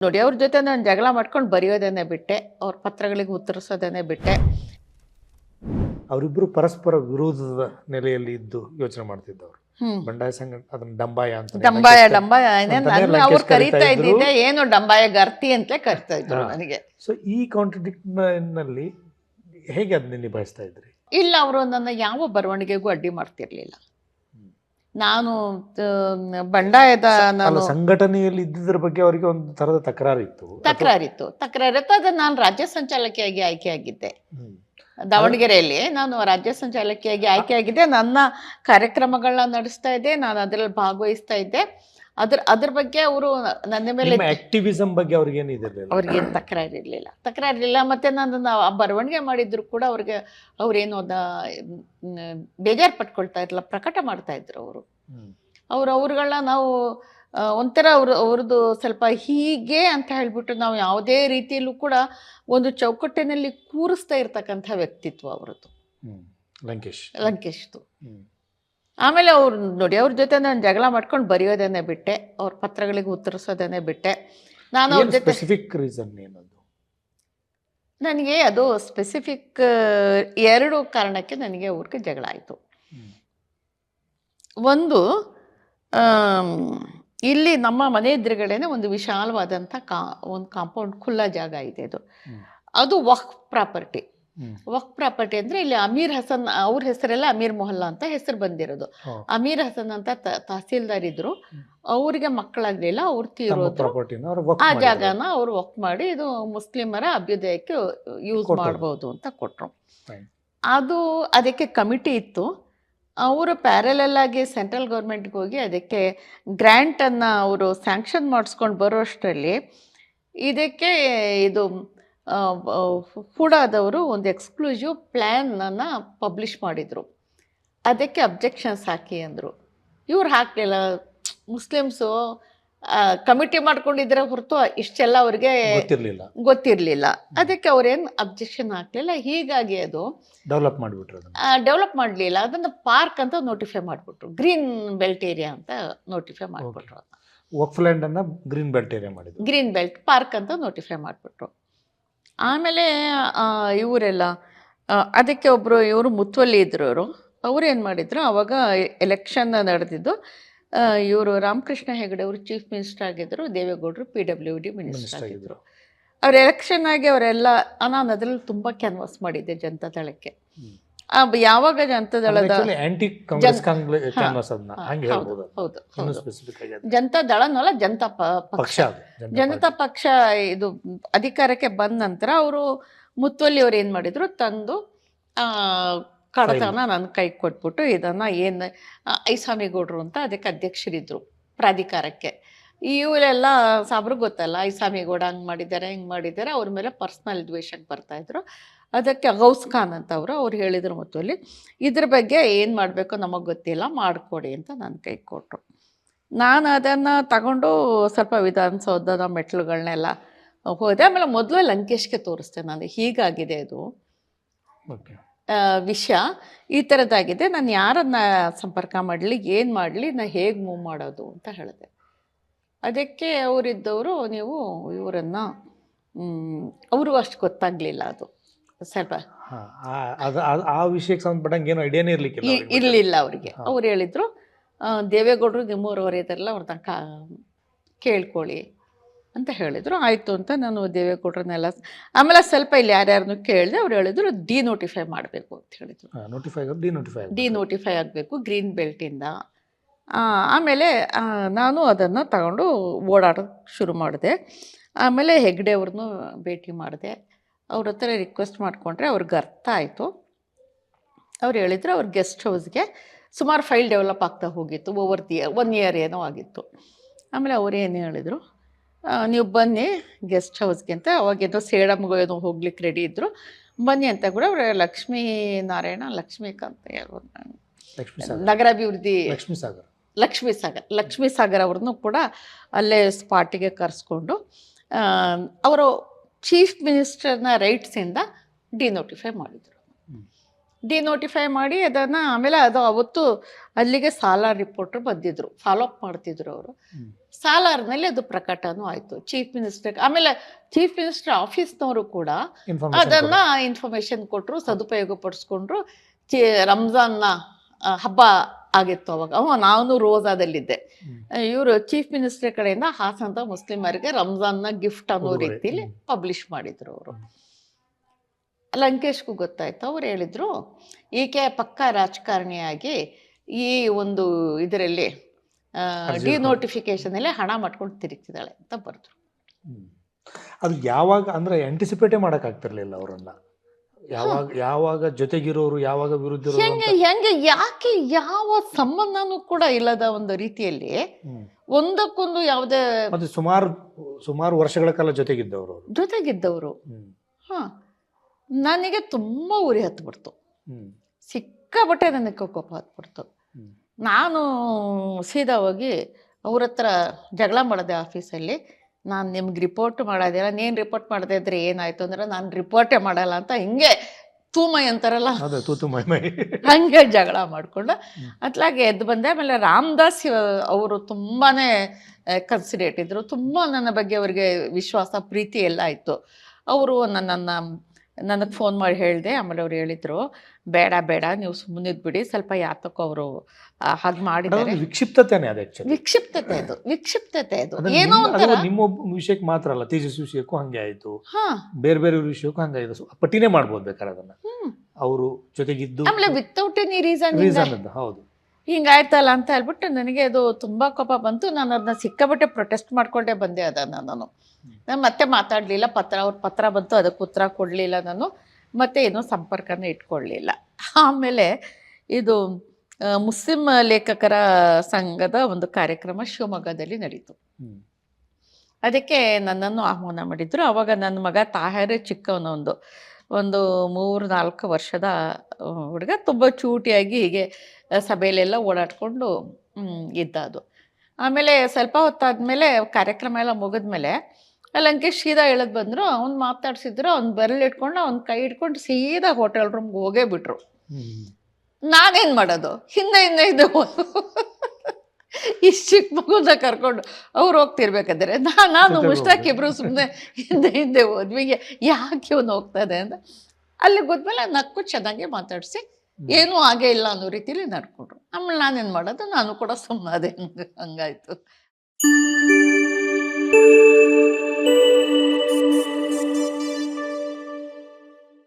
ನೋಡಿ ಅವ್ರ ಜೊತೆ ನಾನು ಜಗಳ ಮಾಡ್ಕೊಂಡು ಬರೆಯೋದೇನೆ ಬಿಟ್ಟೆ ಅವ್ರ ಪತ್ರಗಳಿಗೆ ಉತ್ತರಿಸೋದೇನೆ ಬಿಟ್ಟೆ. ಅವರಿಬ್ಬರು ಪರಸ್ಪರ ವಿರೋಧದ ನೆಲೆಯಲ್ಲಿ ಇದ್ದು ಯೋಚನೆ ಮಾಡ್ತಿದ್ದವರು. ಬಂಡಾಯ ಸಂಘ ಅದನ್ನ ಡಂಬಾಯ ಅಂತ ಡಂಬಾಯ ಡಂಬಾಯ ಅವ್ರು ಕರೀತಾ ಇದ್ದಿದ್ದೆ ಏನು ಡಂಬಾಯ ಗರ್ತಿ ಅಂತಲೇ ಕರಿತಾ ಇದ್ರು ನನಗೆ. ಸೊ ಈ ಕಾಂಟ್ರಡಿಕ್ಟ್ನಲ್ಲಿ ಹೇಗೆ ಅದನ್ನ ನಿಭಾಯಿಸ್ತಾ ಇದ್ರಿ? ಇಲ್ಲ ಅವರು ನನ್ನ ಯಾವ ಬರವಣಿಗೆಗೂ ಅಡ್ಡಿ ಮಾಡ್ತಿರ್ಲಿಲ್ಲ. ನಾನು ಬಂಡಾಯದ ನಾನು ಸಂಘಟನೆಯಲ್ಲಿ ಇದ್ದಿದ್ರ ಬಗ್ಗೆ ಅವರಿಗೆ ಒಂದು ತರದ ತಕರಾರಿತ್ತು. ತಕರಾರಿತ್ತು. ತಕರಾರಿತ್ತು ಅದನ್ನ ನಾನು ರಾಜ್ಯ ಸಂಚಾಲಕಿಯಾಗಿ ಆಯ್ಕೆಯಾಗಿದ್ದೆ. ದಾವಣಗೆರೆಯಲ್ಲಿ ನಾನು ರಾಜ್ಯ ಸಂಚಾಲಕಿಯಾಗಿ ಆಯ್ಕೆಯಾಗಿದ್ದೆ. ನನ್ನ ಕಾರ್ಯಕ್ರಮಗಳನ್ನ ನಡೆಸ್ತಾ ಇದ್ದೆ. ನಾನು ಅದರಲ್ಲಿ ಭಾಗವಹಿಸ್ತಾ ಇದ್ದೆ. ಅದ್ರ ಅದ್ರ ಬಗ್ಗೆ ಅವರು ನನ್ನ ಮೇಲೆ ಆಕ್ಟಿವಿಸಮ್ ಆಕ್ಟಿವಿಸಂ ಬಗ್ಗೆ ಅವ್ರಿಗೆ ಇದಿರಲಿಲ್ಲ? ಅವ್ರಿಗೇನು ತಕರಾರು ಇರಲಿಲ್ಲ ತಕರಾರು ಇರಲಿಲ್ಲ ಮತ್ತೆ ನಾನು ಆ ಬರವಣಿಗೆ ಮಾಡಿದ್ರು ಕೂಡ ಅವ್ರಿಗೆ ಅವ್ರೇನು ಅದ ಬೇಜಾರು ಪಟ್ಕೊಳ್ತಾ ಇರಲಿಲ್ಲ ಪ್ರಕಟ ಮಾಡ್ತಾ ಇದ್ರು ಅವರು. ಅವ್ರು ಅವ್ರುಗಳನ್ನ ನಾವು ಒಂಥರ ಅವ್ರು ಅವ್ರದ್ದು ಸ್ವಲ್ಪ ಹೀಗೆ ಅಂತ ಹೇಳ್ಬಿಟ್ಟು ನಾವು ಯಾವುದೇ ರೀತಿಯಲ್ಲೂ ಕೂಡ ಒಂದು ಚೌಕಟ್ಟಿನಲ್ಲಿ ಕೂರಿಸ್ತಾ ಇರ್ತಕ್ಕಂಥ ವ್ಯಕ್ತಿತ್ವ ಅವರದ್ದು. ಲಂಕೇಶ್. ಲಂಕೇಶ್ದು. ಆಮೇಲೆ ಅವ್ರು ನೋಡಿ ಅವ್ರ ಜೊತೆ ನಾನು ಜಗಳ ಮಾಡ್ಕೊಂಡು ಬರೆಯೋದೇನೆ ಬಿಟ್ಟೆ ಅವ್ರ ಪತ್ರಗಳಿಗೆ ಉತ್ತರಿಸೋದೇನೆ ಬಿಟ್ಟೆ. ನಾನು ಅವ್ರ ಜೊತೆ ಸ್ಪೆಸಿಫಿಕ್ ರೀಸನ್ ಏನದು? ನನಗೆ ಅದು ಸ್ಪೆಸಿಫಿಕ್ ಎರಡು ಕಾರಣಕ್ಕೆ ನನಗೆ ಅವ್ರಿಗೆ ಜಗಳ ಆಯಿತು. ಒಂದು ಇಲ್ಲಿ ನಮ್ಮ ಮನೆ ಎದುರುಗಡೆನೆ ಒಂದು ವಿಶಾಲವಾದಂಥ ಕಾ ಒಂದು ಕಾಂಪೌಂಡ್ ಖುಲ್ಲ ಜಾಗ ಇದೆ ಅದು. ಅದು ವಕ್ ಪ್ರಾಪರ್ಟಿ. ವಕ್ ಪ್ರಾಪರ್ಟಿ ಅಂದ್ರೆ ಇಲ್ಲಿ ಅಮೀರ್ ಹಸನ್ ಅವ್ರ ಹೆಸರೆಲ್ಲ ಅಮೀರ್ ಮೊಹಲ್ಲಾ ಅಂತ ಹೆಸರು ಬಂದಿರೋದು. ಅಮೀರ್ ಹಸನ್ ಅಂತ ತಹಸೀಲ್ದಾರ್ ಇದ್ರು. ಅವ್ರಿಗೆ ಮಕ್ಕಳಾಗ್ಲಿಲ್ಲ ಅವ್ರು ತೀರೋದು. ತೀರೋದ್ರು ಆ ಜಾಗನ ಅವ್ರು ವಕ್ ಮಾಡಿ ಇದು ಮುಸ್ಲಿಮರ ಅಭ್ಯುದಯಕ್ಕೆ ಯೂಸ್ ಮಾಡಬಹುದು ಮಾಡ್ಬೋದು ಅಂತ ಕೊಟ್ರು. ಅದು ಅದಕ್ಕೆ ಕಮಿಟಿ ಇತ್ತು. ಅವರು ಪ್ಯಾರಲಲ್ ಆಗಿ ಸೆಂಟ್ರಲ್ ಗೌರ್ಮೆಂಟ್ಗೆ ಹೋಗಿ ಅದಕ್ಕೆ ಗ್ರ್ಯಾಂಟನ್ನು ಅವರು ಸ್ಯಾಂಕ್ಷನ್ ಮಾಡಿಸ್ಕೊಂಡು ಬರೋಷ್ಟರಲ್ಲಿ ಇದಕ್ಕೆ ಇದು ಫುಡಾದವರು ಒಂದು ಎಕ್ಸ್ಕ್ಲೂಸಿವ್ ಪ್ಲ್ಯಾನನ್ನು ಪಬ್ಲಿಷ್ ಮಾಡಿದರು. ಅದಕ್ಕೆ ಅಬ್ಜೆಕ್ಷನ್ಸ್ ಹಾಕಿ ಅಂದರು. ಇವ್ರು ಹಾಕಲಿಲ್ಲ. ಮುಸ್ಲಿಮ್ಸು ಕಮಿಟಿ ಮಾಡ್ಕೊಂಡಿದ್ರೆ ಹೊರತು ಇಷ್ಟೆಲ್ಲ ಅವ್ರಿಗೆ ಗೊತ್ತಿರಲಿಲ್ಲ. ಗೊತ್ತಿರಲಿಲ್ಲ. ಅದಕ್ಕೆ ಅವ್ರೇನು ಅಬ್ಜೆಕ್ಷನ್ ಹಾಕಲಿಲ್ಲ. ಹೀಗಾಗಿ ಅದು ಡೆವಲಪ್ ಮಾಡಿಬಿಟ್ರು ಡೆವಲಪ್ ಮಾಡಲಿಲ್ಲ. ಅದನ್ನು ಪಾರ್ಕ್ ಅಂತ ನೋಟಿಫೈ ಮಾಡಿಬಿಟ್ರು. ಗ್ರೀನ್ ಬೆಲ್ಟ್ ಏರಿಯಾ ಅಂತ ನೋಟಿಫೈ ಮಾಡಿಬಿಟ್ರು. ಗ್ರೀನ್ ಬೆಲ್ಟ್ ಏರಿಯಾ ಮಾಡಿದ್ರು. ಗ್ರೀನ್ ಬೆಲ್ಟ್ ಪಾರ್ಕ್ ಅಂತ ನೋಟಿಫೈ ಮಾಡಿಬಿಟ್ರು. ಆಮೇಲೆ ಇವರೆಲ್ಲ ಅದಕ್ಕೆ ಒಬ್ಬರು ಇವರು ಮುತ್ವಲ್ಲಿ ಇದ್ರು ಅವರು ಅವ್ರು ಏನು ಮಾಡಿದ್ರು? ಅವಾಗ ಎಲೆಕ್ಷನ್ ನಡೆದಿದ್ದು ಇವರು ರಾಮಕೃಷ್ಣ ಹೆಗಡೆ ಅವರು ಚೀಫ್ ಮಿನಿಸ್ಟರ್ ಆಗಿದ್ದರು ದೇವೇಗೌಡರು ಪಿ ಡಬ್ಲ್ಯೂ ಡಿ ಮಿನಿಸ್ಟರ್ ಆಗಿದ್ದರು ಅವ್ರ ಎಲೆಕ್ಷನ್ ಆಗಿ ಅವರೆಲ್ಲ ನಾನು ಅದರಲ್ಲಿ ತುಂಬ ಕ್ಯಾನ್ವಾಸ್ ಮಾಡಿದ್ದೆ ಜನತಾದಳಕ್ಕೆ ಹ್ಮ್. ಯಾವಾಗ ಜನತಾದಳದ ಆಂಟಿ ಕಾಂಗ್ರೆಸ್ ಅದನ್ನ ಹಂಗೆ ಹೌದು, ಹೇಳ್ಬೋದು. ಹೌದು ಇನ್ನೂ ಹೌದು. ಸ್ಪೆಸಿಫಿಕ್ ಆಗಿ ಜನತಾ ಪಕ್ಷ. ಜನತಾ ಪಕ್ಷ. ಇದು ಅಧಿಕಾರಕ್ಕೆ ಬಂದ ನಂತರ ಅವರು ಮುತ್ತುವಲ್ಲಿ ಅವ್ರು ಏನು ಮಾಡಿದ್ರು ತಂದು ಆ, ಕಡತನ ನನ್ನ ಕೈ ಕೊಟ್ಬಿಟ್ಟು ಇದನ್ನು ಏನು ಐಸ್ವಾಮಿಗೌಡರು ಅಂತ ಅದಕ್ಕೆ ಅಧ್ಯಕ್ಷರಿದ್ರು ಪ್ರಾಧಿಕಾರಕ್ಕೆ. ಇವರೆಲ್ಲ ಸಾಬ್ರು ಗೊತ್ತಲ್ಲ ಐಸ್ವಾಮಿಗೌಡ ಹಂಗೆ ಮಾಡಿದ್ದಾರೆ ಹಿಂಗೆ ಮಾಡಿದ್ದಾರೆ ಅವ್ರ ಮೇಲೆ ಪರ್ಸ್ನಲ್ ದ್ವೇಷಕ್ಕೆ ಬರ್ತಾಯಿದ್ರು ಅದಕ್ಕೆ ಗೌಸ್ ಖಾನ್ ಅಂತ ಅವರು ಅವ್ರು ಹೇಳಿದ್ರು ಮುತ್ತುವಲ್ಲಿ ಇದ್ರ ಬಗ್ಗೆ ಏನು ಮಾಡಬೇಕು ನಮಗೆ ಗೊತ್ತಿಲ್ಲ ಮಾಡಿಕೊಡಿ ಅಂತ ನನ್ನ ಕೈ ಕೊಟ್ಟರು ನಾನು ಅದನ್ನು ತಗೊಂಡು ಸ್ವಲ್ಪ ವಿಧಾನಸೌಧದ ಮೆಟ್ಲುಗಳನ್ನೆಲ್ಲ ಹೋದೆ ಆಮೇಲೆ ಮೊದಲು ಲಂಕೇಶ್ಗೆ ತೋರಿಸ್ದೆ ನಾನು ಹೀಗಾಗಿದೆ ಅದು. ವಿಷಯ ಈ ಥರದ್ದಾಗಿದೆ ನಾನು ಯಾರನ್ನ ಸಂಪರ್ಕ ಮಾಡಲಿ ಏನು ಮಾಡಲಿ ನಾನು ಹೇಗೆ ಮೂವ್ ಮಾಡೋದು ಅಂತ ಹೇಳಿದೆ. ಅದಕ್ಕೆ ಅವರಿದ್ದವರು ನೀವು ಇವರನ್ನು ಅವರು ಅಷ್ಟು ಗೊತ್ತಾಗಲಿಲ್ಲ ಅದು. ಸ್ವಲ್ಪ. ಹಾ, ಆ- ಅದ- ಆ- ಆ ವಿಷಯಕ್ಕೆ ಸಂಬಂಧಪಟ್ಟಂಗೆ ಏನೋ ಐಡಿಯಾನೇ ಇರ್ಲಿಕ್ಕಿಲ್ಲ ಇರಲಿಲ್ಲ ಅವ್ರಿಗೆ. ಅವ್ರು ಹೇಳಿದ್ರು ದೇವೇಗೌಡರು ನಿಮ್ಮೂರವರು ಇದಾರಲ್ಲ ಅವ್ರನ್ನ ಕಾ ಕೇಳ್ಕೊಳ್ಳಿ ಅಂತ ಹೇಳಿದರು. ಆಯಿತು ಅಂತ ನಾನು ದೇವೇಗೌಡರನ್ನೆಲ್ಲ ಆಮೇಲೆ ಸ್ವಲ್ಪ ಇಲ್ಲಿ ಯಾರ್ಯಾರನ್ನು ಕೇಳಿದೆ ಅವ್ರು ಹೇಳಿದ್ರು ಡಿ ನೋಟಿಫೈ ಮಾಡಬೇಕು ಅಂತ ಹೇಳಿದರು. Notify denotify denotify denotify ಆಗಬೇಕು ಗ್ರೀನ್ ಬೆಲ್ಟಿಂದ ಆಮೇಲೆ ನಾನು ಅದನ್ನು ತಗೊಂಡು ಓಡಾಡೋಕ್ಕೆ ಶುರು ಮಾಡಿದೆ. ಆಮೇಲೆ ಹೆಗ್ಡೆ ಅವ್ರನ್ನೂ ಭೇಟಿ ಮಾಡಿದೆ. ಅವ್ರ ಹತ್ರ ರಿಕ್ವೆಸ್ಟ್ ಮಾಡಿಕೊಂಡ್ರೆ ಅವ್ರಿಗೆ ಅರ್ಥ ಆಯಿತು. ಅವ್ರು ಹೇಳಿದ್ರು ಅವ್ರ ಗೆಸ್ಟ್ ಹೌಸ್ಗೆ ಸುಮಾರು ಫೈಲ್ ಡೆವಲಪ್ ಆಗ್ತಾ ಹೋಗಿತ್ತು over the year one year ಏನೋ ಆಗಿತ್ತು. ಆಮೇಲೆ ಅವ್ರು ಏನು ಹೇಳಿದರು ನೀವು ಬನ್ನಿ ಗೆಸ್ಟ್ ಹೌಸ್ಗೆ ಅಂತ ಅವಾಗೇನೋ ಸೇಡಮ್ಗೋ ಏನೋ ಹೋಗ್ಲಿಕ್ಕೆ ರೆಡಿ ಇದ್ದರು ಬನ್ನಿ ಅಂತ ಕೂಡ ಅವರು ಲಕ್ಷ್ಮೀ ನಾರಾಯಣ ಲಕ್ಷ್ಮೀಕಾಂತ್ ನಗರಾಭಿವೃದ್ಧಿ ಲಕ್ಷ್ಮೀ ಸಾಗರ್. ಲಕ್ಷ್ಮೀ ಸಾಗರ್ ಲಕ್ಷ್ಮೀ ಸಾಗರ್ ಅವ್ರನ್ನೂ ಕೂಡ ಅಲ್ಲೇ ಸ್ಪಾಟಿಗೆ ಕರೆಸ್ಕೊಂಡು ಅವರು ಚೀಫ್ ಮಿನಿಸ್ಟರ್ನ ರೈಟ್ಸಿಂದ ಡಿನೋಟಿಫೈ ಮಾಡಿದರು. ಡಿನೋಟಿಫೈ ಮಾಡಿ ಅದನ್ನ ಆಮೇಲೆ ಅದು ಅವತ್ತು ಅಲ್ಲಿಗೆ ಸಾಲಾರ್ ರಿಪೋರ್ಟರ್ ಬಂದಿದ್ರು. ಫಾಲೋ ಅಪ್ ಮಾಡ್ತಿದ್ರು ಅವರು. ಸಾಲಾರ್ನಲ್ಲಿ ಅದು ಪ್ರಕಟನೂ ಆಯ್ತು. ಚೀಫ್ ಮಿನಿಸ್ಟರ್ ಆಮೇಲೆ ಚೀಫ್ ಮಿನಿಸ್ಟರ್ ಆಫೀಸ್ನವರು ಕೂಡ ಅದನ್ನ ಇನ್ಫಾರ್ಮೇಶನ್ ಕೊಟ್ಟರು ಸದುಪಯೋಗ ಪಡಿಸ್ಕೊಂಡ್ರು ಚಿ ರಂಜಾನ್ನ ಹಬ್ಬ ಆಗಿತ್ತು ಅವಾಗ. ಅವ ನಾನು ರೋಜಾದಲ್ಲಿದ್ದೆ. ಇವರು ಚೀಫ್ ಮಿನಿಸ್ಟರ್ ಕಡೆಯಿಂದ ಹಾಸನದ ಮುಸ್ಲಿಮರಿಗೆ ರಂಜಾನ್ನ ಗಿಫ್ಟ್ ಅನ್ನೋ. ರೀತಿಲಿ. ಪಬ್ಲಿಷ್ ಮಾಡಿದ್ರು ಅವರು. ಲಂಕೇಶ್ಗೂ ಗೊತ್ತಾಯ್ತು. ಅವ್ರು ಹೇಳಿದ್ರು ಈಕೆ ಪಕ್ಕಾ ರಾಜಕಾರಣಿಯಾಗಿ ಈ ಒಂದು ಇದರಲ್ಲಿ ಡಿ ಡಿನೋಟಿಫಿಕೇಶನ್ ಅಲ್ಲಿ ಹಣ ಮಾಡ್ಕೊಂಡು ತಿರುಗ್ತಿದ್ದಾಳೆ ಅಂತ ಬರೆದ್ರು. ಅದು ಯಾವಾಗ ಅಂದ್ರೆ ಆಂಟಿಸಿಪೇಟೇ ಮಾಡೋಕ್ಕಾಗ್ತಿರಲಿಲ್ಲ ಅವರನ್ನ. ಯಾವಾಗ ಯಾವಾಗ ಜೊತೆಗಿರೋರು ಯಾವಾಗ ವಿರುದ್ಧ ಹೆಂಗೆ ಹೆಂಗೆ ಯಾಕೆ ಯಾವ ಸಂಬಂಧನೂ ಕೂಡ ಇಲ್ಲದ ಒಂದು ರೀತಿಯಲ್ಲಿ ಒಂದಕ್ಕೊಂದು ಯಾವುದೇ ಮತ್ತೆ ಸುಮಾರು ಸುಮಾರು ವರ್ಷಗಳ ಕಾಲ ಜೊತೆಗಿದ್ದವರು ಅವರು. ಜೊತೆಗಿದ್ದವರು. ಹ್ಮ್. ಹಾ. ನನಗೆ ತುಂಬಾ ಉರಿ ಹತ್ಬಿಡ್ತು. ಹ್ಮ್. ಸಿಕ್ಕಾಬಟ್ಟೆ ನನಗೆ ಕೋಪ ಹತ್ಬಿಡ್ತು. ಹ್ಮ್. ನಾನು ಸೀದಾ ಹೋಗಿ ಅವ್ರ ಹತ್ರ ಜಗಳ ಮಾಡಿದೆ ಆಫೀಸಲ್ಲಿ ನಾನು ನಿಮ್ಗೆ ರಿಪೋರ್ಟ್ ಮಾಡೋದಿಲ್ಲ ನೀನು ರಿಪೋರ್ಟ್ ಮಾಡದೇ ಇದ್ರೆ ಏನಾಯ್ತು ಅಂದ್ರೆ ನಾನು ರಿಪೋರ್ಟೇ ಮಾಡಲ್ಲ ಅಂತ ಹಿಂಗೆ ತೂಮೈ ಅಂತಾರಲ್ಲ? ಹಂಗೆ ಜಗಳ ಮಾಡಿಕೊಂಡು. ಅತ್ಲಾಗೆ ಎದ್ದು ಬಂದೆ. ಆಮೇಲೆ ರಾಮದಾಸ್ ಅವರು ತುಂಬಾನೇ ಕನ್ಸಿಡೇಟ್ ಇದ್ರು. ತುಂಬ ನನ್ನ ಬಗ್ಗೆ ಅವರಿಗೆ ವಿಶ್ವಾಸ ಪ್ರೀತಿ ಎಲ್ಲ ಇತ್ತು. ಅವರು ನನ್ನನ್ನು ನನಗೆ ಫೋನ್ ಮಾಡಿ ಹೇಳಿದೆ ಆಮೇಲೆ ಅವ್ರು ಹೇಳಿದ್ರು ಬೇಡ ಬೇಡ ನೀವು ಸುಮ್ಮನೆ ಬಿಡಿ ಸ್ವಲ್ಪ ಯಾತಕ್ಕೂ ಅವರು ಹಾಗೆ ಮಾಡಿದ್ದಾರೆ. ವಿಕ್ಷಿಪ್ತತೆ ವಿಕ್ಷಿಪ್ತತೆನೆ ಅದು ಆಕ್ಚುಲಿ ವಿಕ್ಷಿಪ್ತತೆ ಅದು ವಿಕ್ಷಿಪ್ತತೆ ಅದು. ಏನೋ ನಿಮ್ಮ ಒಂಥರ ವಿಷಯಕ್ಕೆ ಮಾತ್ರ ಅಲ್ಲ ತೇಜಸ್ವಿ ವಿಷಯಕ್ಕೂ ಹಂಗೆ ಆಯ್ತು. ಬೇರೆ ಬೇರೆ ವಿಷಯಕ್ಕೂ ಹಂಗೆ ಆಯಿತು. ಪಟ್ಟಿನೇ ಮಾಡ್ಬೋದು ಬೇಕಾದ್ರೆ ಅದನ್ನ. ಅವರು ಜೊತೆಗಿದ್ದು ಆಮೇಲೆ ವಿತೌಟ್ ಎನಿ ರೀಸನ್ ಹೌದು. ಹಿಂಗಾಯ್ತಲ್ಲ ಅಂತ ಹೇಳ್ಬಿಟ್ಟು ನನಗೆ ಅದು ತುಂಬ ಕೋಪ ಬಂತು. ನಾನು ಅದನ್ನ ಸಿಕ್ಕಾಬಿಟ್ಟೆ ಪ್ರೊಟೆಸ್ಟ್ ಮಾಡ್ಕೊಂಡೆ ಬಂದೆ ಅದನ್ನು ನಾನು. ನಾನು ಮತ್ತೆ ಮಾತಾಡಲಿಲ್ಲ. ಪತ್ರ ಅವ್ರ ಪತ್ರ ಬಂತು. ಅದಕ್ಕೆ ಉತ್ತರ ಕೊಡಲಿಲ್ಲ ನಾನು. ಮತ್ತೆ ಏನೂ ಸಂಪರ್ಕನ ಇಟ್ಕೊಳ್ಳಿಲ್ಲ. ಆಮೇಲೆ ಇದು ಮುಸ್ಲಿಂ ಲೇಖಕರ ಸಂಘದ ಒಂದು ಕಾರ್ಯಕ್ರಮ ಶಿವಮೊಗ್ಗದಲ್ಲಿ ನಡೀತು. ಅದಕ್ಕೆ ನನ್ನನ್ನು ಆಹ್ವಾನ ಮಾಡಿದ್ರು. ಅವಾಗ ನನ್ನ ಮಗ ತಾಹೇರೆ ಚಿಕ್ಕವನ ಒಂದು ಮೂರು ನಾಲ್ಕು ವರ್ಷದ ಹುಡುಗ ತುಂಬ ಚೂಟಿಯಾಗಿ ಹೀಗೆ ಸಭೆಯಲ್ಲೆಲ್ಲ ಓಡಾಡಿಕೊಂಡು ಇದ್ದ ಅದು ಆಮೇಲೆ ಸ್ವಲ್ಪ ಹೊತ್ತಾದಮೇಲೆ ಕಾರ್ಯಕ್ರಮ ಎಲ್ಲ ಮುಗಿದ್ಮೇಲೆ ಲಂಕೇಶ್ ಸೀದಾ ಹೇಳೋದು ಬಂದರು. ಅವ್ನು ಮಾತಾಡ್ಸಿದ್ರು. ಅವ್ನು ಬೆರಳು ಇಟ್ಕೊಂಡು ಅವ್ನ ಕೈ ಇಟ್ಕೊಂಡು ಸೀದಾ ಹೋಟೆಲ್ ರೂಮ್ಗೆ ಹೋಗೇ ಬಿಟ್ರು. ನಾನೇನು ಮಾಡೋದು? ಹಿಂದೆ ಹಿಂದೆ ಹಿಂದೆ. ಇಷ್ಟು ಚಿಕ್ಕ ಮಗುನ ಕರ್ಕೊಂಡು ಅವ್ರು ಹೋಗ್ತಿರ್ಬೇಕಾದ್ರೆ ನಾ ನಾನು ಮುಷ್ಟಾಕಿಬ್ರು ಸುಮ್ಮನೆ ಹಿಂದೆ ಹಿಂದೆ ಹೋದ್ವಿ. ಯಾಕೆ ಹೋಗ್ತಾ ಹೋಗ್ತದೆ ಅಂತ. ಅಲ್ಲಿ ಹೋದ್ಮೇಲೆ ನಕ್ಕು ಚೆನ್ನಾಗಿ ಮಾತಾಡಿಸಿ ಏನೂ ಆಗೇ ಇಲ್ಲ ಅನ್ನೋ ರೀತಿಲಿ ನಡ್ಕೊಂಡ್ರು. ಆಮೇಲೆ ನಾನೇನು ಮಾಡೋದು ನಾನು ಕೂಡ ಸುಮ್ಮನೆ ಹಂಗಾಯ್ತು.